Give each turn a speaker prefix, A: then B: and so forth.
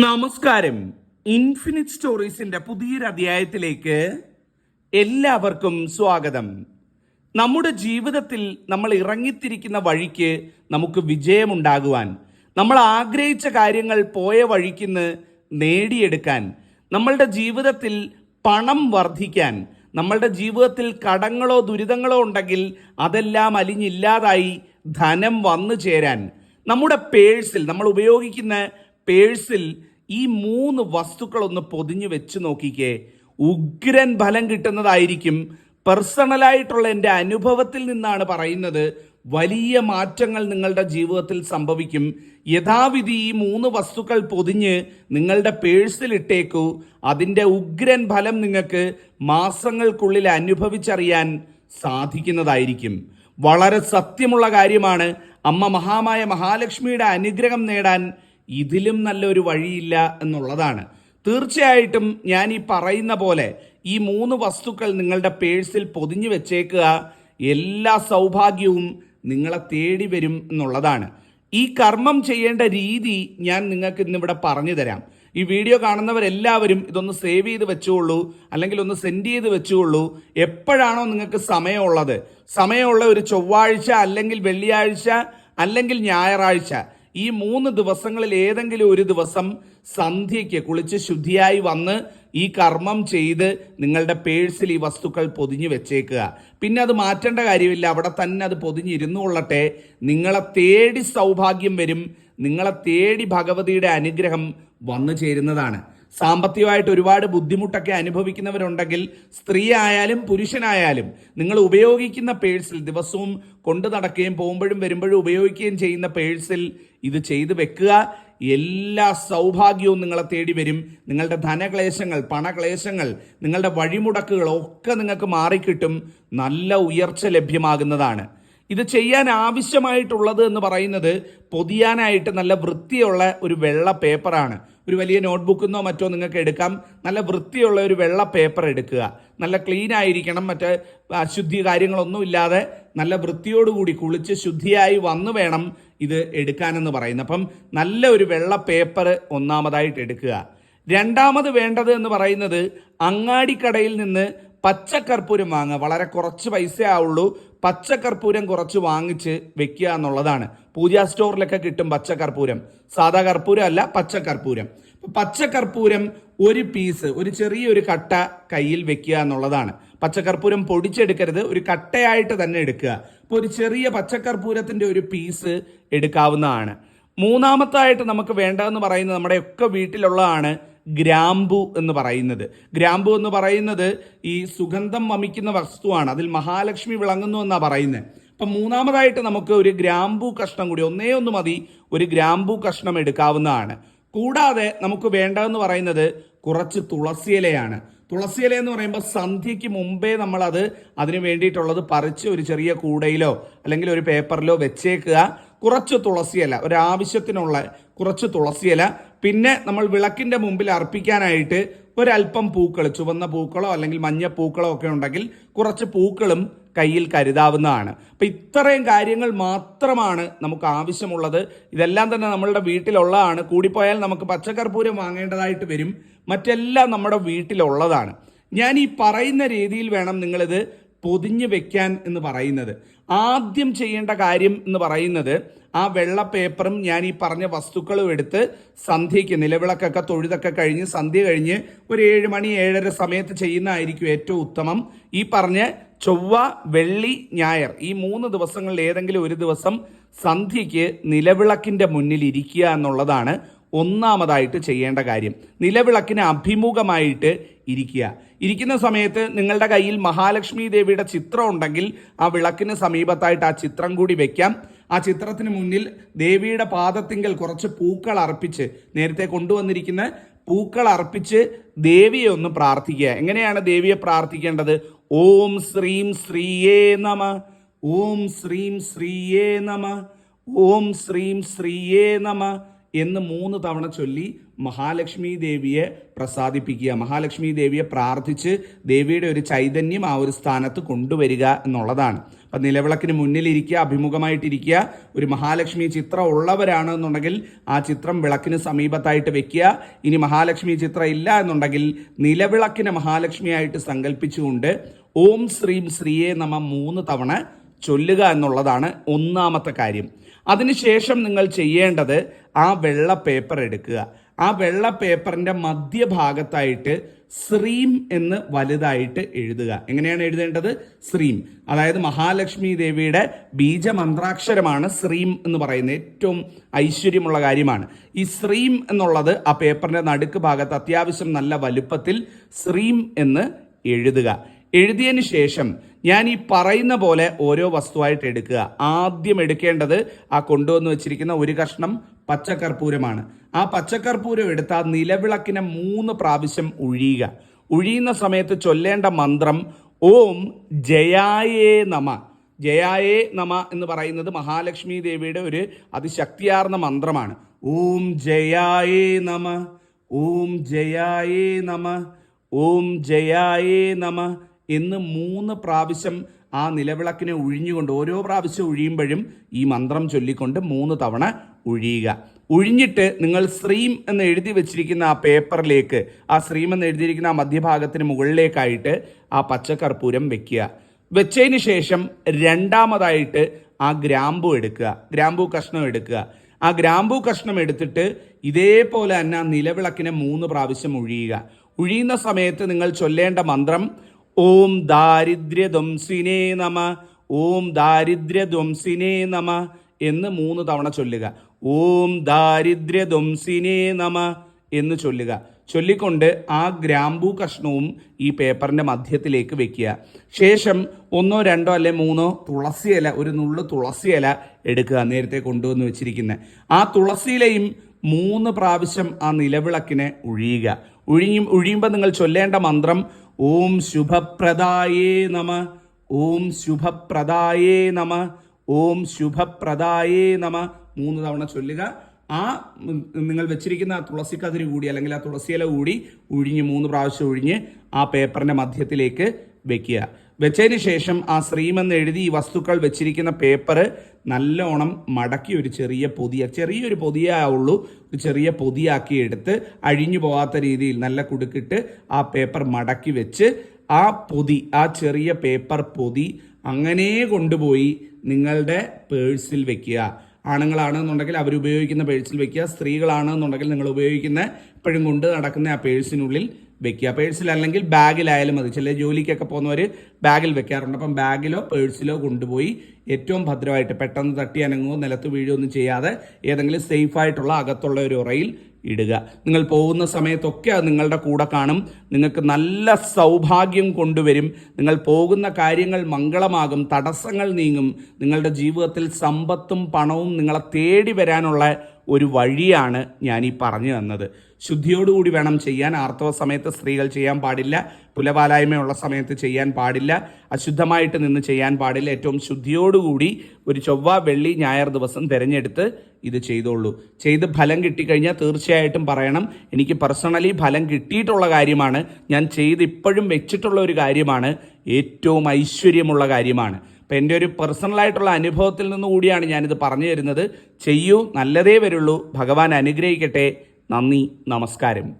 A: നമസ്കാരം. ഇൻഫിനിറ്റ് സ്റ്റോറീസിന്റെ പുതിയൊരു അധ്യായത്തിലേക്ക് എല്ലാവർക്കും സ്വാഗതം. നമ്മുടെ ജീവിതത്തിൽ നമ്മൾ ഇറങ്ങിത്തിരിക്കുന്ന വഴിക്ക് നമുക്ക് വിജയമുണ്ടാകുവാൻ നമ്മൾ ആഗ്രഹിച്ച കാര്യങ്ങൾ പോയ വഴിക്കുന്ന് നേടിയെടുക്കാൻ നമ്മളുടെ ജീവിതത്തിൽ പണം വർദ്ധിക്കാൻ നമ്മളുടെ ജീവിതത്തിൽ കടങ്ങളോ ദുരിതങ്ങളോ ഉണ്ടെങ്കിൽ അതെല്ലാം അലിഞ്ഞില്ലാതായി ധനം വന്നു ചേരാൻ നമ്മുടെ പേഴ്സിൽ നമ്മൾ ഉപയോഗിക്കുന്ന പേഴ്സിൽ ഈ മൂന്ന് വസ്തുക്കളൊന്ന് പൊതിഞ്ഞു വെച്ച് നോക്കിക്കേ. ഉഗ്രൻ ഫലം കിട്ടുന്നതായിരിക്കും. പേഴ്സണലായിട്ടുള്ള എന്റെ അനുഭവത്തിൽ നിന്നാണ് പറയുന്നത്. വലിയ മാറ്റങ്ങൾ നിങ്ങളുടെ ജീവിതത്തിൽ സംഭവിക്കും. യഥാവിധി ഈ മൂന്ന് വസ്തുക്കൾ പൊതിഞ്ഞ് നിങ്ങളുടെ പേഴ്സിൽ ഇട്ടേക്കൂ അതിന്റെ ഉഗ്രൻ ഫലം നിങ്ങൾക്ക് മാസങ്ങൾക്കുള്ളിൽ അനുഭവിച്ചറിയാൻ സാധിക്കുന്നതായിരിക്കും. വളരെ സത്യമുള്ള കാര്യമാണ്. അമ്മ മഹാമായ മഹാലക്ഷ്മിയുടെ അനുഗ്രഹം നേടാൻ ഇതിലും നല്ലൊരു വഴിയില്ല എന്നുള്ളതാണ്. തീർച്ചയായിട്ടും ഞാൻ ഈ പറയുന്ന പോലെ ഈ മൂന്ന് വസ്തുക്കൾ നിങ്ങളുടെ പേഴ്സിൽ പൊതിഞ്ഞു വെച്ചേക്കുക എല്ലാ സൗഭാഗ്യവും നിങ്ങളെ തേടി വരും എന്നുള്ളതാണ്. ഈ കർമ്മം ചെയ്യേണ്ട രീതി ഞാൻ നിങ്ങൾക്ക് ഇന്നിവിടെ പറഞ്ഞു തരാം. ഈ വീഡിയോ കാണുന്നവരെല്ലാവരും ഇതൊന്ന് സേവ് ചെയ്ത് വെച്ചുകൊള്ളൂ അല്ലെങ്കിൽ ഒന്ന് സെൻഡ് ചെയ്ത് വെച്ചുകൊള്ളൂ എപ്പോഴാണോ നിങ്ങൾക്ക് സമയമുള്ളത്. സമയമുള്ള ഒരു ചൊവ്വാഴ്ച അല്ലെങ്കിൽ വെള്ളിയാഴ്ച അല്ലെങ്കിൽ ഞായറാഴ്ച. ഈ മൂന്ന് ദിവസങ്ങളിൽ ഏതെങ്കിലും ഒരു ദിവസം സന്ധ്യയ്ക്ക് കുളിച്ച് ശുദ്ധിയായി വന്ന് ഈ കർമ്മം ചെയ്ത് നിങ്ങളുടെ പേഴ്സിൽ ഈ വസ്തുക്കൾ പൊതിഞ്ഞു വെച്ചേക്കുക. പിന്നെ അത് മാറ്റേണ്ട കാര്യമില്ല. അവിടെ തന്നെ അത് പൊതിഞ്ഞിരുന്നു കൊള്ളട്ടെ. നിങ്ങളെ തേടി സൗഭാഗ്യം വരും. നിങ്ങളെ തേടി ഭഗവതിയുടെ അനുഗ്രഹം വന്നു ചേരുന്നതാണ്. സാമ്പത്തികമായിട്ട് ഒരുപാട് ബുദ്ധിമുട്ടൊക്കെ അനുഭവിക്കുന്നവരുണ്ടെങ്കിൽ സ്ത്രീ ആയാലും പുരുഷനായാലും നിങ്ങൾ ഉപയോഗിക്കുന്ന പേഴ്സിൽ ദിവസവും കൊണ്ടു നടക്കുകയും പോകുമ്പോഴും വരുമ്പോഴും ഉപയോഗിക്കുകയും ചെയ്യുന്ന പേഴ്സിൽ ഇത് ചെയ്തു വെക്കുക. എല്ലാ സൗഭാഗ്യവും നിങ്ങളെ തേടി വരും. നിങ്ങളുടെ ധനക്ലേശങ്ങൾ പണക്ലേശങ്ങൾ നിങ്ങളുടെ വഴിമുടക്കുകൾ ഒക്കെ നിങ്ങൾക്ക് മാറിക്കിട്ടും. നല്ല ഉയർച്ച ലഭ്യമാകുന്നതാണ്. ഇത് ചെയ്യാൻ ആവശ്യമായിട്ടുള്ളത് എന്ന് പറയുന്നത് പൊതിയാനായിട്ട് നല്ല വൃത്തിയുള്ള ഒരു വെള്ള പേപ്പറാണ്. ഒരു വലിയ നോട്ട്ബുക്കെന്നോ മറ്റോ നിങ്ങൾക്ക് എടുക്കാം. നല്ല വൃത്തിയുള്ള ഒരു വെള്ള പേപ്പർ എടുക്കുക. നല്ല ക്ലീൻ ആയിരിക്കണം. മറ്റേ അശുദ്ധി കാര്യങ്ങളൊന്നും ഇല്ലാതെ നല്ല വൃത്തിയോടുകൂടി കുളിച്ച് ശുദ്ധിയായി വന്നു വേണം ഇത് എടുക്കാനെന്ന് പറയുന്നത്. അപ്പം നല്ല ഒരു വെള്ള പേപ്പർ ഒന്നാമതായിട്ട് എടുക്കുക. രണ്ടാമത് വേണ്ടത് എന്ന് പറയുന്നത് അങ്ങാടിക്കടയിൽ നിന്ന് പച്ചക്കർപ്പൂരം വാങ്ങുക. വളരെ കുറച്ച് പൈസ ആവുള്ളൂ. പച്ചക്കർപ്പൂരം കുറച്ച് വാങ്ങിച്ച് വെക്കുക എന്നുള്ളതാണ്. പൂജാ സ്റ്റോറിലൊക്കെ കിട്ടും പച്ചക്കർപ്പൂരം സാധാ കർപ്പൂരം അല്ല പച്ചക്കർപ്പൂരം പച്ചക്കർപ്പൂരം ഒരു പീസ് ഒരു ചെറിയൊരു കട്ട കയ്യിൽ വെക്കുക എന്നുള്ളതാണ്. പച്ചക്കർപ്പൂരം പൊടിച്ചെടുക്കരുത് ഒരു കട്ടയായിട്ട് തന്നെ എടുക്കുക. അപ്പോൾ ഒരു ചെറിയ പച്ചക്കർപ്പൂരത്തിന്റെ ഒരു പീസ് എടുക്കാവുന്നതാണ്. മൂന്നാമത്തായിട്ട് നമുക്ക് വേണ്ടതെന്ന് പറയുന്നത് നമ്മുടെ ഒക്കെ വീട്ടിലുള്ളതാണ് ഗ്രാമ്പു എന്ന് പറയുന്നത്. ഗ്രാമ്പു എന്ന് പറയുന്നത് ഈ സുഗന്ധം വമിക്കുന്ന വസ്തുവാണ്. അതിൽ മഹാലക്ഷ്മി വിളങ്ങുന്നു എന്നാണ് പറയുന്നത്. അപ്പം മൂന്നാമതായിട്ട് നമുക്ക് ഒരു ഗ്രാമ്പു കഷ്ണം കൂടി ഒന്നേ ഒന്ന് മതി ഒരു ഗ്രാമ്പു കഷ്ണം എടുക്കാവുന്നതാണ്. കൂടാതെ നമുക്ക് വേണ്ടതെന്ന് പറയുന്നത് കുറച്ച് തുളസിയിലയാണ്. തുളസിയില എന്ന് പറയുമ്പോൾ സന്ധ്യയ്ക്ക് മുമ്പേ നമ്മൾ അത് അതിന് വേണ്ടിയിട്ടുള്ളത് പറിച്ച് ഒരു ചെറിയ കൂടയിലോ അല്ലെങ്കിൽ ഒരു പേപ്പറിലോ വെച്ചേക്കുക. കുറച്ച് തുളസിയില ഒരാവശ്യത്തിനുള്ള കുറച്ച് തുളസിയില പിന്നെ നമ്മൾ വിളക്കിന്റെ മുമ്പിൽ അർപ്പിക്കാനായിട്ട് ഒരല്പം പൂക്കൾ ചുവന്ന പൂക്കളോ അല്ലെങ്കിൽ മഞ്ഞ പൂക്കളോ ഒക്കെ ഉണ്ടെങ്കിൽ കുറച്ച് പൂക്കളും കയ്യിൽ കരുതാവുന്നതാണ്. അപ്പം ഇത്രയും കാര്യങ്ങൾ മാത്രമാണ് നമുക്ക് ആവശ്യമുള്ളത്. ഇതെല്ലാം തന്നെ നമ്മളുടെ വീട്ടിലുള്ളതാണ്. കൂടിപ്പോയാൽ നമുക്ക് പച്ചക്കർപ്പൂരം വാങ്ങേണ്ടതായിട്ട് വരും. മറ്റെല്ലാം നമ്മുടെ വീട്ടിലുള്ളതാണ്. ഞാൻ ഈ പറയുന്ന രീതിയിൽ വേണം നിങ്ങളിത് പൊതിഞ്ഞു വെക്കാൻ എന്ന് പറയുന്നത്. ആദ്യം ചെയ്യേണ്ട കാര്യം എന്ന് പറയുന്നത് ആ വെള്ള പേപ്പറും ഞാൻ ഈ പറഞ്ഞ വസ്തുക്കളും എടുത്ത് സന്ധ്യയ്ക്ക് നിലവിളക്കൊക്കെ തൊഴുതൊക്കെ കഴിഞ്ഞ് സന്ധ്യ കഴിഞ്ഞ് ഒരു ഏഴ് മണി ഏഴര സമയത്ത് ചെയ്യുന്നതായിരിക്കും ഏറ്റവും ഉത്തമം. ഈ പറഞ്ഞ ചൊവ്വ വെള്ളി ഞായർ ഈ മൂന്ന് ദിവസങ്ങളിൽ ഏതെങ്കിലും ഒരു ദിവസം സന്ധ്യയ്ക്ക് നിലവിളക്കിന്റെ മുന്നിൽ ഇരിക്കുക എന്നുള്ളതാണ് ഒന്നാമതായിട്ട് ചെയ്യേണ്ട കാര്യം. നിലവിളക്കിന് അഭിമുഖമായിട്ട് ഇരിക്കുക. ഇരിക്കുന്ന സമയത്ത് നിങ്ങളുടെ കയ്യിൽ മഹാലക്ഷ്മി ദേവിയുടെ ചിത്രം ഉണ്ടെങ്കിൽ ആ വിളക്കിന് സമീപത്തായിട്ട് ആ ചിത്രം കൂടി വെക്കാം. ആ ചിത്രത്തിന് മുന്നിൽ ദേവിയുടെ പാദത്തിങ്കൽ കുറച്ച് പൂക്കൾ അർപ്പിച്ച് നേരത്തെ കൊണ്ടുവന്നിരിക്കുന്ന പൂക്കൾ അർപ്പിച്ച് ദേവിയെ ഒന്ന് പ്രാർത്ഥിക്കുക. എങ്ങനെയാണ് ദേവിയെ പ്രാർത്ഥിക്കേണ്ടത്? ഓം ശ്രീം ശ്രീയേ നമ. ഓം ശ്രീം ശ്രീയേ നമ. ഓം ശ്രീം ശ്രീയേ നമ. എന്ന് മൂന്ന് തവണ ചൊല്ലി മഹാലക്ഷ്മി ദേവിയെ പ്രസാദിപ്പിക്കുക. മഹാലക്ഷ്മി ദേവിയെ പ്രാർത്ഥിച്ച് ദേവിയുടെ ഒരു ചൈതന്യം ആ ഒരു സ്ഥാനത്ത് കൊണ്ടുവരിക എന്നുള്ളതാണ്. അപ്പം നിലവിളക്കിന് മുന്നിലിരിക്കുക അഭിമുഖമായിട്ടിരിക്കുക ഒരു മഹാലക്ഷ്മി ചിത്രം ഉള്ളവരാണ് എന്നുണ്ടെങ്കിൽ ആ ചിത്രം വിളക്കിന് സമീപത്തായിട്ട് വെക്കുക. ഇനി മഹാലക്ഷ്മി ചിത്രം ഇല്ല എന്നുണ്ടെങ്കിൽ നിലവിളക്കിനെ മഹാലക്ഷ്മിയായിട്ട് സങ്കല്പിച്ചുകൊണ്ട് ഓം ശ്രീം ശ്രീയെ നമ മൂന്ന് തവണ ചൊല്ലുക എന്നുള്ളതാണ് ഒന്നാമത്തെ കാര്യം. അതിനുശേഷം നിങ്ങൾ ചെയ്യേണ്ടത് ആ വെള്ള പേപ്പർ എടുക്കുക. ആ വെള്ള പേപ്പറിന്റെ മധ്യഭാഗത്തായിട്ട് ശ്രീം എന്ന് വലുതായിട്ട് എഴുതുക. എങ്ങനെയാണ് എഴുതേണ്ടത്? ശ്രീം. അതായത് മഹാലക്ഷ്മി ദേവിയുടെ ബീജമന്ത്രാക്ഷരമാണ് ശ്രീം എന്ന് പറയുന്നത്. ഏറ്റവും ഐശ്വര്യമുള്ള കാര്യമാണ്. ഈ ശ്രീം എന്നുള്ളത് ആ പേപ്പറിന്റെ നടുക്ക് ഭാഗത്ത് അത്യാവശ്യം നല്ല വലുപ്പത്തിൽ ശ്രീം എന്ന് എഴുതുക. എഴുതിയതിന് ശേഷം ഞാൻ ഈ പറയുന്ന പോലെ ഓരോ വസ്തുവായിട്ട് എടുക്കുക. ആദ്യം എടുക്കേണ്ടത് ആ കൊണ്ടുവന്ന് വെച്ചിരിക്കുന്ന ഒരു കഷ്ണം പച്ചക്കർപ്പൂരമാണ് ആ പച്ചക്കർപ്പൂരം എടുത്ത് ആ നിലവിളക്കിനെ മൂന്ന് പ്രാവശ്യം ഉഴിയുക. ഉഴിയുന്ന സമയത്ത് ചൊല്ലേണ്ട മന്ത്രം ഓം ജയായേ നമ. ജയായേ നമ എന്ന് പറയുന്നത് മഹാലക്ഷ്മി ദേവിയുടെ ഒരു അതിശക്തിയാർന്ന മന്ത്രമാണ്. ഓം ജയായേ നമ. ഓം ജയായേ നമ. ഓം ജയായേ നമ. എന്ന് മൂന്ന് പ്രാവശ്യം ആ നിലവിളക്കിനെ ഉഴിഞ്ഞുകൊണ്ട് ഓരോ പ്രാവശ്യം ഒഴിയുമ്പോഴും ഈ മന്ത്രം ചൊല്ലിക്കൊണ്ട് മൂന്ന് തവണ ഉഴിയുക. ഉഴിഞ്ഞിട്ട് നിങ്ങൾ ശ്രീം എന്ന് എഴുതി വെച്ചിരിക്കുന്ന ആ പേപ്പറിലേക്ക് ആ ശ്രീം എന്ന് എഴുതിയിരിക്കുന്ന ആ മധ്യഭാഗത്തിന് മുകളിലേക്കായിട്ട് ആ പച്ചക്കർപ്പൂരം വെക്കുക. വെച്ചതിന് ശേഷം രണ്ടാമതായിട്ട് ആ ഗ്രാമ്പു എടുക്കുക. ഗ്രാമ്പു കഷ്ണം എടുക്കുക. ആ ഗ്രാമ്പു കഷ്ണം എടുത്തിട്ട് ഇതേപോലെ തന്നെ ആ നിലവിളക്കിനെ മൂന്ന് പ്രാവശ്യം ഉഴിയുക. ഉഴിയുന്ന സമയത്ത് നിങ്ങൾ ചൊല്ലേണ്ട മന്ത്രം ഓം ദാരിദ്ര്യധ്വംസിനേ നമ ഓം ദാരിദ്ര്യധ്വംസിനേ നമ എന്ന് മൂന്ന് തവണ ചൊല്ലുക. ഓം ദാരിദ്ര്യധ്വംസിനേ നമ എന്ന് ചൊല്ലുക. ചൊല്ലിക്കൊണ്ട് ആ ഗ്രാമ്പൂ കഷ്ണവും ഈ പേപ്പറിന്റെ മധ്യത്തിലേക്ക് വെക്കുക. ശേഷം ഒന്നോ രണ്ടോ അല്ലെ മൂന്നോ തുളസി ഇല ഒരു നുള്ളു തുളസി ഇല എടുക്കുക നേരത്തെ കൊണ്ടുവന്ന് വെച്ചിരിക്കുന്നത് ആ തുളസിയിലയും മൂന്ന് പ്രാവശ്യം ആ നിലവിളക്കിനെ ഒഴിയുക. ഒഴിയും ഒഴിയുമ്പോൾ നിങ്ങൾ ചൊല്ലേണ്ട മന്ത്രം ഓം ശുഭപ്രദായേ നമ ഓം ശുഭപ്രദായേ നമ ഓം ശുഭപ്രദായേ നമ മൂന്ന് തവണ ചൊല്ലുക. ആ നിങ്ങൾ വെച്ചിരിക്കുന്ന ആ കതിരി കൂടി അല്ലെങ്കിൽ ആ തുളസിയില കൂടി ഉഴിഞ്ഞ് മൂന്ന് പ്രാവശ്യം ഒഴിഞ്ഞ് ആ പേപ്പറിന്റെ മധ്യത്തിലേക്ക് വെക്കുക. വെച്ചതിന് ശേഷം ആ ശ്രീമെന്ന് എഴുതി ഈ വസ്തുക്കൾ വെച്ചിരിക്കുന്ന പേപ്പർ നല്ലോണം മടക്കി ഒരു ചെറിയ പൊതിയ ചെറിയൊരു പൊതിയാവുള്ളൂ ഒരു ചെറിയ പൊതിയാക്കി എടുത്ത് അഴിഞ്ഞു പോകാത്ത രീതിയിൽ നല്ല കുടുക്കിട്ട് ആ പേപ്പർ മടക്കി വെച്ച് ആ പൊതി ആ ചെറിയ പേപ്പർ പൊതി അങ്ങനെ കൊണ്ടുപോയി നിങ്ങളുടെ പേഴ്സിൽ വെക്കുക. ആണുങ്ങളാണെന്നുണ്ടെങ്കിൽ അവർ ഉപയോഗിക്കുന്ന പേഴ്സിൽ വെക്കുക. സ്ത്രീകളാണെന്നുണ്ടെങ്കിൽ നിങ്ങൾ ഉപയോഗിക്കുന്ന എപ്പോഴും കൊണ്ട് നടക്കുന്ന ആ പേഴ്സിനുള്ളിൽ വെക്കുക. പേഴ്സിൽ അല്ലെങ്കിൽ ബാഗിലായാലും മതി. ചില ജോലിക്കൊക്കെ പോകുന്നവർ ബാഗിൽ വെക്കാറുണ്ട്. അപ്പം ബാഗിലോ പേഴ്സിലോ കൊണ്ടുപോയി ഏറ്റവും ഭദ്രമായിട്ട് പെട്ടെന്ന് തട്ടി അനങ്ങുകയോ നിലത്ത് വീഴുകയോ ഒന്നും ചെയ്യാതെ ഏതെങ്കിലും സേഫായിട്ടുള്ള അകത്തുള്ള ഒരു ഉറയിൽ ഇടുക. നിങ്ങൾ പോകുന്ന സമയത്തൊക്കെ അത് നിങ്ങളുടെ കൂടെ കാണും. നിങ്ങൾക്ക് നല്ല സൗഭാഗ്യം കൊണ്ടുവരും. നിങ്ങൾ പോകുന്ന കാര്യങ്ങൾ മംഗളമാകും. തടസ്സങ്ങൾ നീങ്ങും. നിങ്ങളുടെ ജീവിതത്തിൽ സമ്പത്തും പണവും നിങ്ങളെ തേടി വരാനുള്ള ഒരു വഴിയാണ് ഞാൻ ഈ പറഞ്ഞു തന്നത്. ശുദ്ധിയോടുകൂടി വേണം ചെയ്യാൻ. ആർത്തവ സമയത്ത് സ്ത്രീകൾ ചെയ്യാൻ പാടില്ല. പുലപാലായ്മയുള്ള സമയത്ത് ചെയ്യാൻ പാടില്ല. അശുദ്ധമായിട്ട് നിന്ന് ചെയ്യാൻ പാടില്ല. ഏറ്റവും ശുദ്ധിയോടുകൂടി ഒരു ചൊവ്വ വെള്ളി ഞായർ ദിവസം തിരഞ്ഞെടുത്ത് ഇത് ചെയ്തോളൂ. ചെയ്ത് ഫലം കിട്ടിക്കഴിഞ്ഞാൽ തീർച്ചയായിട്ടും പറയണം. എനിക്ക് പേഴ്സണലി ഫലം കിട്ടിയിട്ടുള്ള കാര്യമാണ്. ഞാൻ ചെയ്ത് ഇപ്പോഴും വെച്ചിട്ടുള്ള ഒരു കാര്യമാണ്. ഏറ്റവും ഐശ്വര്യമുള്ള കാര്യമാണ്. അപ്പം എന്റെ ഒരു പേഴ്സണലായിട്ടുള്ള അനുഭവത്തിൽ നിന്ന് കൂടിയാണ് ഞാനിത് പറഞ്ഞു തരുന്നത്. ചെയ്യൂ നല്ലതേ വരുള്ളൂ. ഭഗവാൻ അനുഗ്രഹിക്കട്ടെ. നന്ദി നമസ്കാരം.